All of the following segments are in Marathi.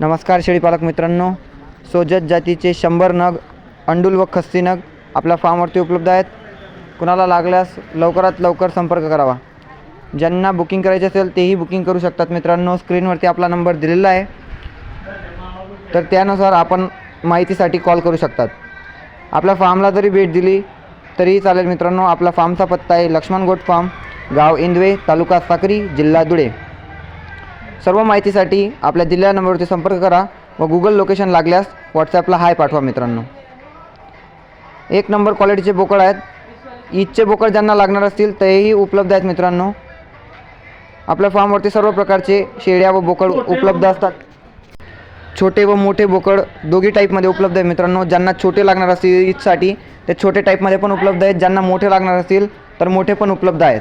नमस्कार शेळीपालक मित्रांनो. सोजत जातीचे शंभर नग अंडूल व खस्सी नग आपल्या फार्मवरती उपलब्ध आहेत. कुणाला लागल्यास लवकरात लवकर संपर्क करावा. ज्यांना बुकिंग करायचे असेल तेही बुकिंग करू शकतात मित्रांनो. स्क्रीनवरती आपला नंबर दिलेला आहे. तर त्यानुसार आपण माहितीसाठी कॉल करू शकतात. आपल्या फार्मला जरी भेट दिली तरीही चालेल मित्रांनो. आपला फार्मचा पत्ता आहे लक्ष्मण गोट फार्म गाव इंदवे तालुका साक्री जिल्हा धुळे. सर्व माहितीसाठी आपल्या दिलेल्या नंबरवरती संपर्क करा व गुगल लोकेशन लागल्यास व्हॉट्सॲपला हाय पाठवा मित्रांनो. एक नंबर क्वालिटीचे बोकड आहेत. ईदचे बोकड ज्यांना लागणार असतील तेही उपलब्ध आहेत मित्रांनो. आपल्या फार्मवरती सर्व प्रकारचे शेळ्या व बोकड उपलब्ध असतात. छोटे व मोठे बोकड दोघी टाईपमध्ये उपलब्ध आहे मित्रांनो. ज्यांना छोटे लागणार असतील ईदसाठी ते छोटे टाईपमध्ये पण उपलब्ध आहेत. ज्यांना मोठे लागणार असतील तर मोठे पण उपलब्ध आहेत.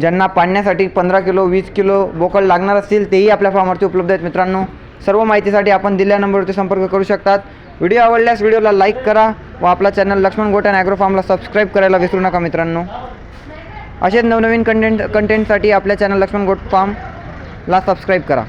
ज्यांना पाडण्यासाठी पंधरा किलो वीस किलो बोकड लागणार असतील तेही आपल्या फार्मवरती उपलब्ध आहेत मित्रांनो. सर्व माहितीसाठी आपण दिलेल्या नंबरवरती संपर्क करू शकतात. व्हिडिओ आवडल्यास व्हिडिओला लाईक करा व आपला चॅनल लक्ष्मण गोट अँड ॲग्रो फार्मला सबस्क्राईब करायला विसरू नका मित्रांनो. असेच नवनवीन कंटेंट कंटेंटसाठी आपल्या चॅनल लक्ष्मण गोट फार्मला सबस्क्राईब करा.